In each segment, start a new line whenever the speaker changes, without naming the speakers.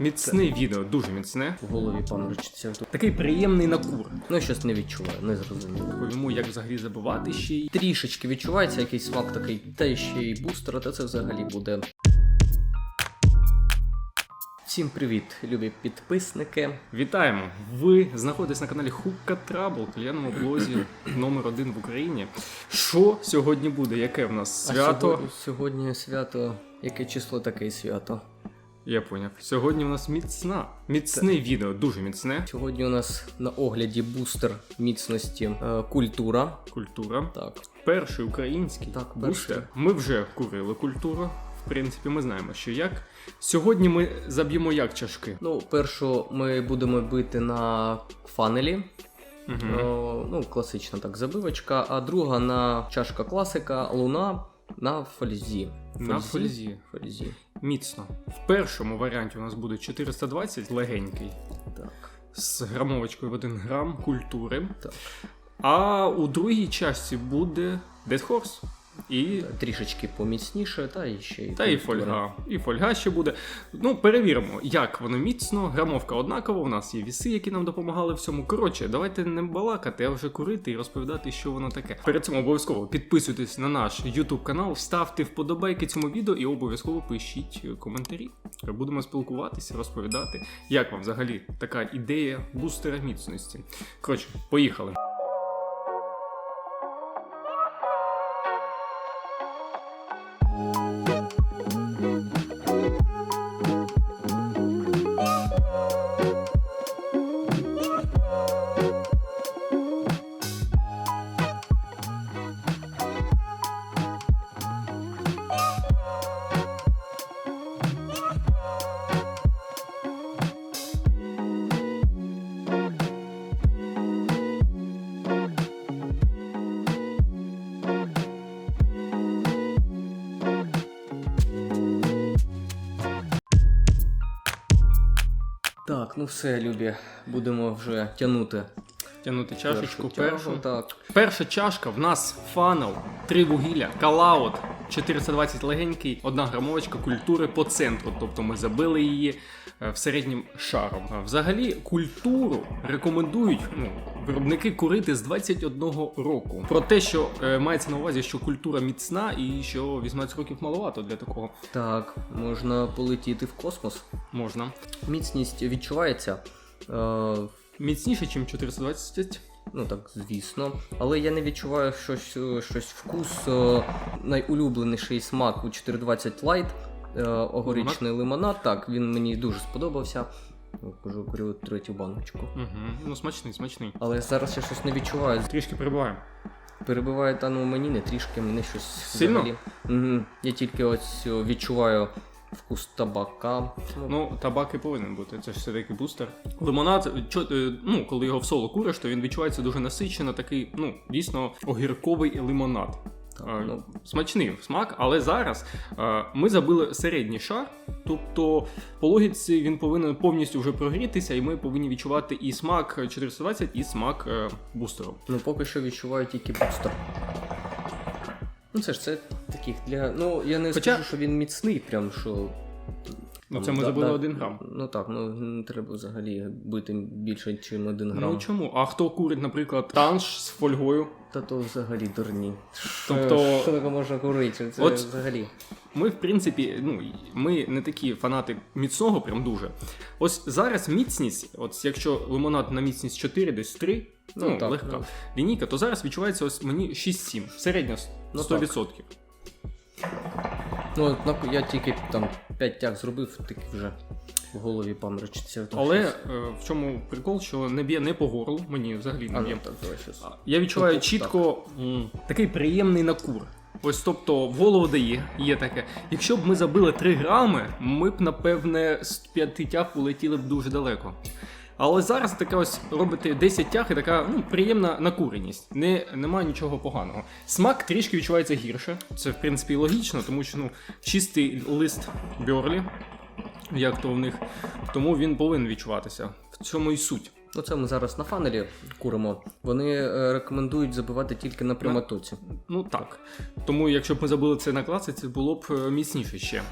Міцне відео, дуже міцне.
В голові пам'ятається.
Такий приємний накур.
Ну, щось не відчуваю, не зрозуміло.
Йому як взагалі забивати ще й.
Трішечки відчувається якийсь смак такий, та ще й бустер, та це взагалі буде. Всім привіт, любі підписники.
Вітаємо! Ви знаходитесь на каналі Хукка Трабл, кальяному блозі номер один в Україні. Що сьогодні буде? Яке в нас
А
свято?
сьогодні, сьогодні свято. Яке число таке свято?
Я поняв. Сьогодні у нас міцна. Міцне відео, дуже міцне.
Сьогодні у нас на огляді бустер міцності е, культура.
Культура.
Так,
Перший український
Так,
бустер.
перший.
Ми вже курили культуру. В принципі, ми знаємо, що як. Сьогодні ми заб'ємо як чашки.
ну, першу ми будемо бити на фанелі.
Угу.
О, ну, класична так забивочка, а друга на чашка класика, луна на фользі.
На фользі.
Фользі.
Міцно. В першому варіанті у нас буде 420 легенький
Так.
з грамовочкою в 1 грам культури.
Так.
А у другій часті буде Dead Horse. І,
Трішечки поміцніше, та і ще й.
та і фольга. І фольга ще буде. Ну, перевіримо, як воно міцно. Грамовка однакова, у нас є віси, які нам допомагали в цьому. Коротше, давайте не балакати, а вже курити і розповідати, що воно таке. Перед цим обов'язково підписуйтесь на наш YouTube канал, ставте вподобайки цьому відео і обов'язково пишіть коментарі. Будемо спілкуватися, розповідати, як вам взагалі така ідея бустера міцності. Коротше, поїхали.
Все, любі, будемо вже тягнути.
Тягнути чашечку
першу
першу.
Так.
Перша чашка в нас фанал, три вугілля, калаут, 420 легенький, одна грамовочка культури по центру. Тобто ми забили її е, в середнім шаром. Взагалі, культуру рекомендують ну, виробники курити з 21 року. Про те, що е, мається на увазі, що культура міцна і що 18 років маловато для такого
Так, можна полетіти в космос.
можна.
Міцність відчувається. Е,
Міцніше, ніж 420.
Ну так, звісно. Але я не відчуваю щось, е, щось вкус. е, Найулюбленіший смак у 420 Light. е, Огорічний лимонад. Так, він мені дуже сподобався. Кажу, курю третю баночку.
Угу. Ну, смачний, смачний.
Але зараз я щось не відчуваю.
Трішки прибуваємо.
Перебиває та ну мені не трішки, мені щось
Сильно?
взагалі. Угу. Я тільки ось відчуваю вкус табака.
Ну, табак і повинен бути, це ж все-таки бустер. Лимонад, чо- е, ну, коли його в соло куриш, то він відчувається дуже насичено, такий, ну, дійсно, огірковий лимонад.
Так,
Е,
ну.
Смачний смак, але зараз е, ми забили середній шар, тобто по логіці він повинен повністю вже прогрітися, і ми повинні відчувати і смак 420, і смак бустеру.
Ну, поки що відчуваю тільки бустер. Ну, це ж це таких для. Ну, я не
Хоча-
скажу, що він міцний, прям що.
Ну, це ми
да-
забили
да-
один грам.
Ну так, ну не треба взагалі бити більше, ніж один грам.
Ну чому? А хто курить, наприклад, танш з фольгою?
Та то взагалі дурні.
Тобто-
Що, таке можна курити? Це
От-
взагалі.
Ми, в принципі, ну ми не такі фанати міцного, прям дуже. Ось зараз міцність, от якщо лимонад на міцність 4, десь 3, ну,
Ну, так,
легка
ну.
лінійка, то зараз відчувається ось мені 6-7, середня
Ну,
100%.
Ну, на- я тільки там 5 тяг зробив, так вже в голові памрачиться.
Але
щось.
е, в чому прикол, що не б'є не по горлу, мені взагалі не б'є.
ну, так, давай щас.
А, Я відчуваю
Тобто,
чітко м, такий приємний накур. Ось тобто в голову дає, є таке. Якщо б ми забили 3 грами, ми б, напевне, з 5 тяг улетіли б дуже далеко. Але зараз така ось робити 10 тяг і така ну, приємна накуреність. Не, немає нічого поганого. Смак трішки відчувається гірше. Це, в принципі, логічно, тому що ну, чистий лист бьорлі, як то в них, тому він повинен відчуватися. В цьому і суть.
Ну, це ми зараз на фанелі куримо. Вони е, рекомендують забивати тільки на прямотоці.
Ну так. Тому, якщо б ми забили це на класиці, було б е, міцніше ще.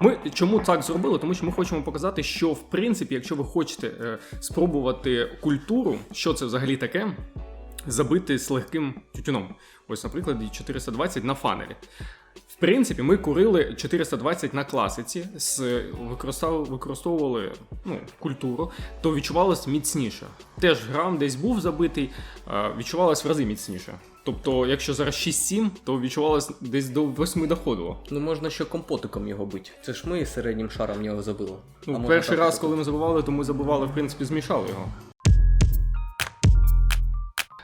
Ми чому так зробили? Тому що ми хочемо показати, що в принципі, якщо ви хочете е, спробувати культуру, що це взагалі таке, забити з легким тютюном. Ось, наприклад, 420 на фанері. В принципі, ми курили 420 на класиці, з, використав, використовували ну, культуру, то відчувалось міцніше. Теж грам десь був забитий, відчувалось в рази міцніше. Тобто, якщо зараз 6-7, то відчувалось десь до 8 доходило.
Ну, можна ще компотиком його бити. Це ж ми середнім шаром його забили.
Ну,
можна
перший раз, коли ми забивали, то ми забивали, в принципі, змішали його.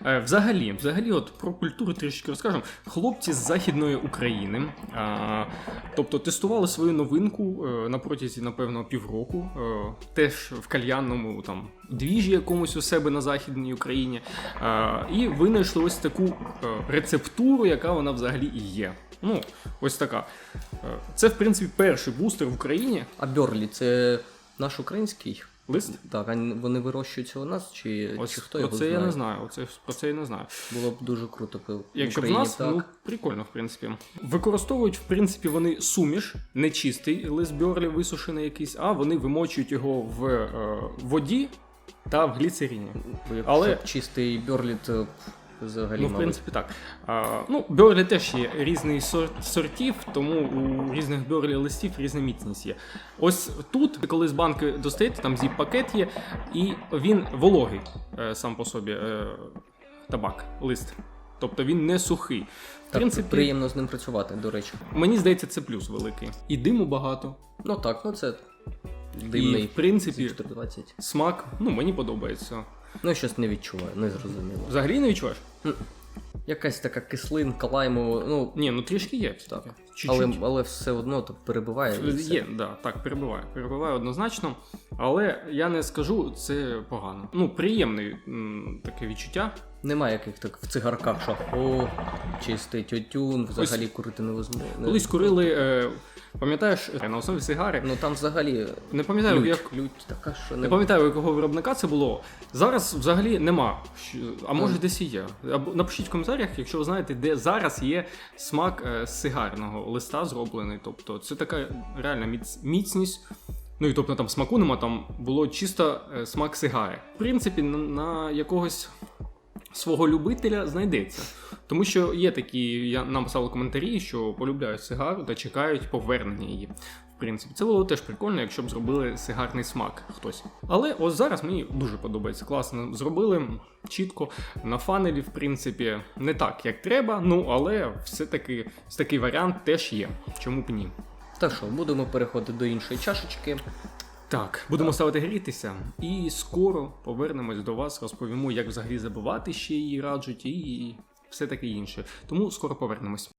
Е, Взагалі, взагалі, от про культуру трішки розкажемо. Хлопці з Західної України, а, тобто тестували свою новинку е, на протязі, напевно, півроку, е, теж в кальянному там двіжі якомусь у себе на Західній Україні, а, і винайшли ось таку рецептуру, яка вона взагалі і є. Ну, ось така. Це, в принципі, перший бустер в Україні.
А Бьорлі це наш український?
Лист
Так, а вони вирощуються у нас, чи,
Ось
чи хто його
це
знає?
я не знаю. Оце про це я не знаю.
Було б дуже круто. в
Якщо
Україні
в нас,
так.
ну прикольно, в принципі. Використовують, в принципі, вони суміш, не чистий лист бьорлі висушений якийсь, а вони вимочують його в е, воді та в гліцеріні.
Бо якщо
але-
чистий бьорліт то взагалі
Ну, в
мабуть.
принципі, так. А, ну, бьорлі теж є різний сорт сортів, тому у різних бьорлі листів різна міцність є. Ось тут, коли з банки достаєте, там зіп-пакет є, і він вологий е, сам по собі е, табак, лист. Тобто він не сухий. В
Так,
принципі,
приємно з ним працювати, до речі.
Мені здається, це плюс великий. І диму багато.
Ну так, ну це
І, в принципі,
420.
смак, ну, мені подобається.
Ну, щось не відчуваю, не зрозуміло.
Взагалі не відчуваєш?
Якась така кислинка, лаймова, ну,
Ні, ну трішки є.
Так.
Чуть-чуть.
але, але все одно то перебиває. і все.
Є, да, так, перебуває. Перебуває однозначно. Але я не скажу, це погано. Ну, приємне м, таке відчуття.
Немає яких так в цигарках, що о, чистий тютюн, взагалі курити невозможно.
Колись курили, е, пам'ятаєш, на основі сигари.
Ну там взагалі
Не пам'ятаю,
лють,
як.
лють така, що
Не
не
пам'ятаю, якого виробника це було. Зараз взагалі нема. А може десь і є. Або напишіть в коментарях, якщо ви знаєте, де зараз є смак е, сигарного листа зроблений. Тобто це така реальна міц- міцність. Ну і тобто там смаку нема, там було чисто е, смак сигари. В принципі, на, на якогось свого любителя знайдеться. Тому що є такі, я нам писали коментарі, що полюбляють сигару та чекають повернення її. В принципі, це було теж прикольно, якщо б зробили сигарний смак хтось. Але ось зараз мені дуже подобається. Класно зробили чітко на фанелі, в принципі, не так, як треба. Ну але все-таки такий варіант теж є. Чому б ні?
Так що, будемо переходити до іншої чашечки.
Так, будемо ставити грітися, і скоро повернемось до вас, розповімо, як взагалі забивати ще її раджуть, і все таке інше. Тому скоро повернемось.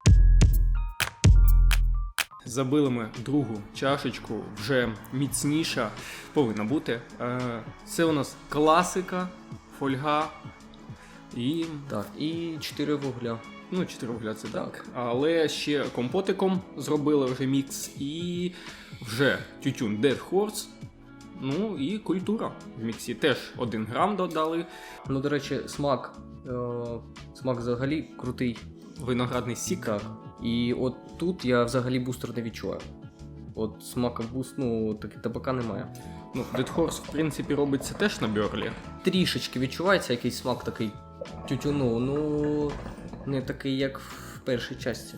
Забили ми другу чашечку, вже міцніша повинна бути. Е, Це у нас класика, фольга і
Так, і 4 вугля.
Ну, чотири вугля це так.
Так.
Але ще компотиком зробили вже мікс і вже тютюн Dead Horse. Ну і культура в міксі теж один грам додали.
Ну, до речі, смак. Е, смак взагалі крутий.
Виноградний сік.
Так. І от тут я взагалі бустер не відчуваю. От смака буст, ну, таки табака немає.
Ну, Dead Horse, в принципі, робиться теж на бьорлі.
Трішечки відчувається якийсь смак такий тютюну, ну не такий, як в першій часті.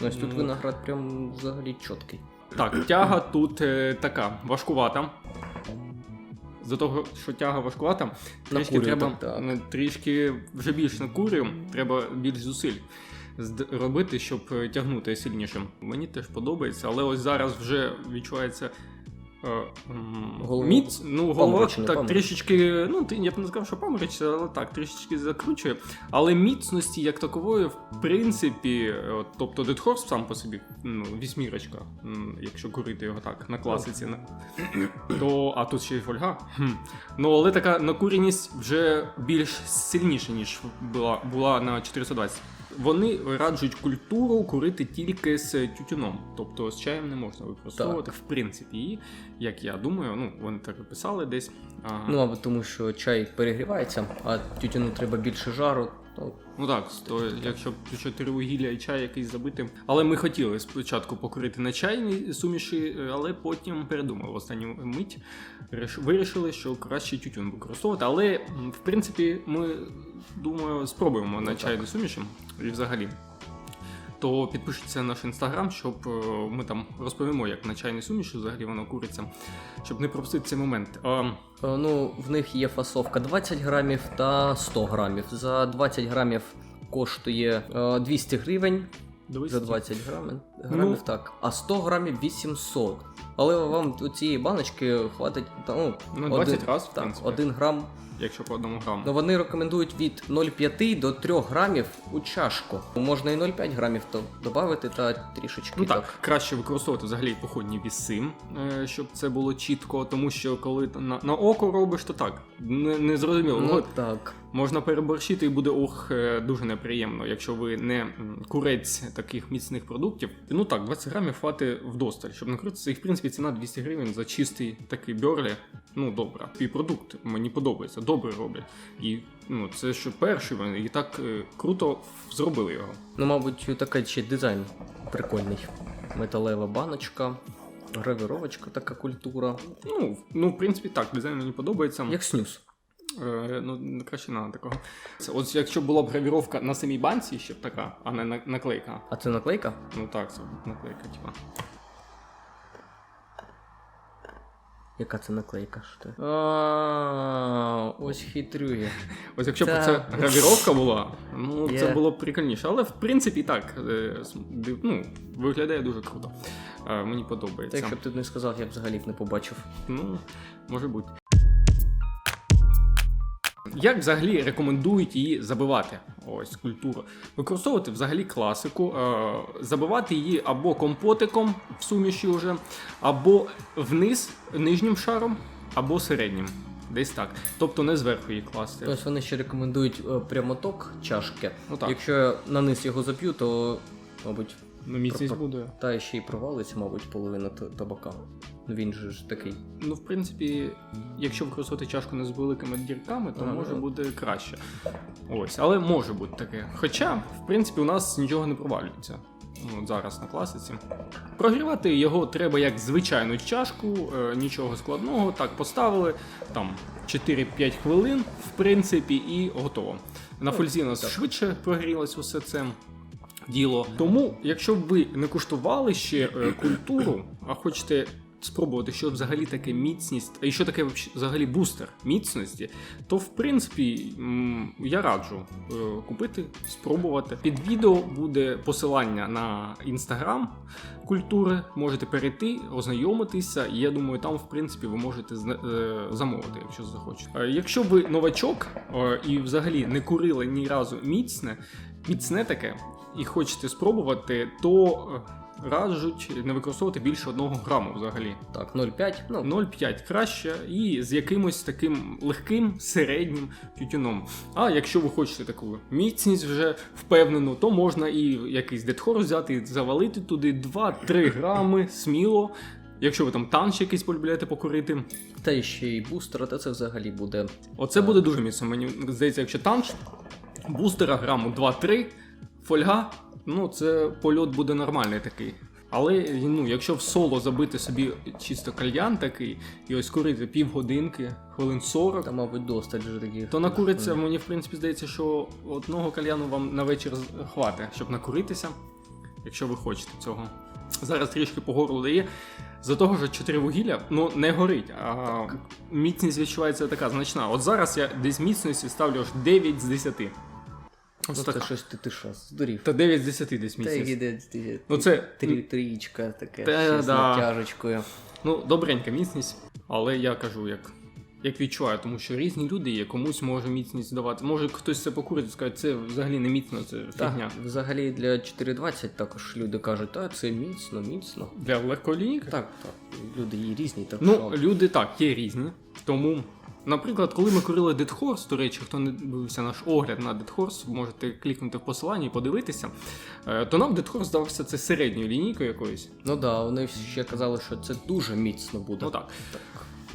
Ось тут
Ну.
виноград прям взагалі чіткий.
Так, тяга тут е, така важкувата. З-за того, що тяга важкувата, трішки
курю,
треба
так, так.
ну, трішки вже більш накурюю, треба більш зусиль зд- робити, щоб е, тягнути сильніше. Мені теж подобається, але ось зараз вже відчувається. Е,
Голова-
Міць, ну, голова так трішечки, ну я б не сказав, що паморочиться, але так, трішечки закручує. Але міцності як такової, в принципі, е, от, тобто Horse сам по собі, ну, вісьмірочка, якщо курити його так на класиці, на, то а тут ще й фольга. Ну, але така накуреність вже більш сильніша, ніж була, була на 420. Вони раджують культуру курити тільки з тютюном, тобто з чаєм не можна використовувати, в принципі. І як я думаю, ну вони так і писали десь. А,
Ну, мабуть, тому що чай перегрівається, а тютюну треба більше жару. То
Ну так, то якщо чотири вугілля і чай якийсь забити. Але ми хотіли спочатку покурити на чайній суміші, але потім передумали в останню мить. Вирішили, що краще тютюн використовувати. Але в принципі, ми думаю, спробуємо на
так.
чайній суміші і взагалі. То підпишіться на наш інстаграм, щоб е, ми там розповімо, як на чайній суміші взагалі воно куриться, щоб не пропустити цей момент. А,
Е, Ну, в них є фасовка 20 грамів та 100 грамів. За 20 грамів коштує е, 200 гривень.
дивись,
За 20 грамів, грамів
Ну.
так. А 100 грамів 800. Але вам у цієї баночки хватить ну,
Ну, 20 раз, в
так, 1 грам.
Якщо по одному граму.
Ну вони рекомендують від 0,5 до 3 грамів у чашку. Можна і 0,5 грамів то додати та трішечки.
Ну так, краще використовувати взагалі походні віси, е, щоб це було чітко, тому що коли на, на око робиш, то так, не, не зрозуміло.
Ну
Ну,
так.
можна переборщити і буде ох, е, дуже неприємно, якщо ви не курець таких міцних продуктів. Ну так, 20 грамів хватить вдосталь, щоб накрутитися. І в принципі ціна 200 гривень за чистий такий бьорлі. Ну добре. І продукт мені подобається, добре роблять. І ну, це що перший вони, і так е, круто зробили його.
Ну, мабуть, такий ще дизайн прикольний. Металева баночка, гравіровочка, така культура.
Ну, ну, в принципі, так, дизайн мені подобається.
Як снюс.
Е, ну, краще не такого. Це, от якщо була б гравіровка на самій банці, ще б така, а не на- наклейка.
А це наклейка?
Ну так, це наклейка, типа.
Яка це наклейка? Що ти? А, ось хитрює.
Ось якщо б це гравіровка була, ну це було б прикольніше. Але в принципі так, е, ну, виглядає дуже круто. Е, Мені
Та
подобається.
якщо б ти не сказав, я б взагалі б не побачив.
Ну, може бути. Як взагалі рекомендують її забивати? Ось культуру. Використовувати взагалі класику, е, забивати її або компотиком в суміші вже, або вниз нижнім шаром, або середнім. Десь так. Тобто не зверху її класти.
Ось вони ще рекомендують е, прямоток чашки.
Ну так.
Якщо я на низ його зап'ю, то, мабуть,
Ну, міцність
Пропа-
буде.
та ще й провалиться, мабуть, половина та- табака. Ну він же ж такий.
Ну, в принципі, якщо використовувати чашку не з великими дірками, то
Ага.
може бути краще. Ось, але може бути таке. Хоча, в принципі, у нас нічого не провалюється. Ну, от зараз на класиці. Прогрівати його треба як звичайну чашку, е, нічого складного. Так, поставили там 4-5 хвилин, в принципі, і готово. На фользі у нас швидше прогрілось усе це діло. Тому, якщо б ви не куштували ще е, культуру, а хочете спробувати, що взагалі таке міцність, і що таке взагалі бустер міцності, то в принципі я раджу е, купити, спробувати. Під відео буде посилання на інстаграм культури. Можете перейти, ознайомитися. І я думаю, там в принципі ви можете е, замовити, якщо захочете. Якщо ви новачок і взагалі не курили ні разу міцне, міцне таке, і хочете спробувати, то е, раджуть не використовувати більше одного граму взагалі.
Так, 0,5. Ну,
0,5 краще і з якимось таким легким середнім тютюном. А якщо ви хочете таку міцність вже впевнену, то можна і якийсь детхор взяти, і завалити туди 2-3 грами сміло. Якщо ви там танч якийсь полюбляєте покурити,
та ще й бустер, та це взагалі буде.
оце буде дуже міцно. Мені здається, якщо танч, бустера граму 2-3, фольга, ну це польот буде нормальний такий. Але ну, якщо в соло забити собі чисто кальян такий, і ось курити півгодинки, хвилин 40,
Та, мабуть, достать вже таких.
то накуриться, мені в принципі здається, що одного кальяну вам на вечір хватить, щоб накуритися, якщо ви хочете цього. Зараз трішки по горлу дає. За того ж 4 вугілля ну, не горить, а міцність відчувається така значна. От зараз я десь міцності ставлю аж 9 з 10. Ось
Ну, це щось ти, ти що, здурів.
Та 9 з 10 десь
Та
міцність.
іде ти-
Ну це
Трі, трієчка таке,
Та,
ще з
да.
натяжечкою.
Ну, добренька міцність, але я кажу, як, як відчуваю, тому що різні люди є, комусь може міцність давати. Може хтось це покурить і скаже, це взагалі не міцно, це фігня.
Так, взагалі для 4.20 також люди кажуть, та це міцно, міцно.
Для легкої лінійки?
Так, так. Люди є різні, так
Ну,
що.
люди так, є різні. Тому Наприклад, коли ми курили Dead Horse, до речі, хто не дивився наш огляд на Dead Horse, можете клікнути в посиланні і подивитися. е, То нам Dead Horse здавався це середньою лінійкою якоюсь.
Ну да, вони ще казали, що це дуже міцно буде.
Ну так.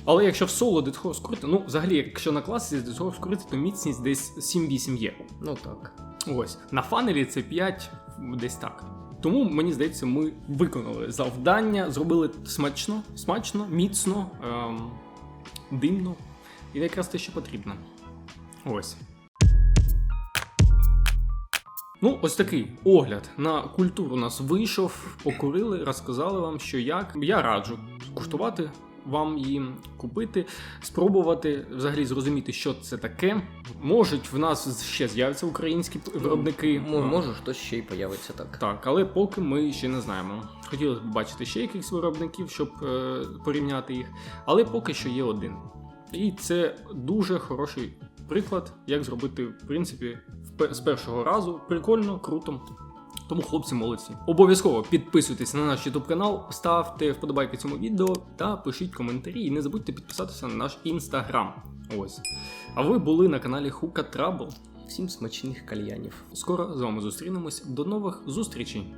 Але якщо в соло Dead Horse курити, ну взагалі, якщо на класі Dead Horse курити, то міцність десь 7-8 є.
Ну так.
Ось. На фанелі це 5, десь так. Тому мені здається, ми виконали завдання, зробили смачно, смачно, міцно, ем, димно. І якраз те, що потрібно. Ось. Ну, ось такий огляд на культуру у нас вийшов, покурили, розказали вам, що як. Я раджу куштувати вам її купити, спробувати взагалі зрозуміти, що це таке. Можуть в нас ще з'являться українські виробники.
Може, хтось ще й появиться так.
Так, але поки ми ще не знаємо. Хотілося б бачити ще якихось виробників, щоб е, порівняти їх, але поки що є один. І це дуже хороший приклад, як зробити, в принципі, з першого разу. Прикольно, круто. Тому хлопці молодці. Обов'язково підписуйтесь на наш YouTube канал, ставте вподобайки цьому відео та пишіть коментарі. І не забудьте підписатися на наш інстаграм. Ось. А ви були на каналі Хука Trouble.
Всім смачних кальянів.
Скоро з вами зустрінемось. До нових зустрічей!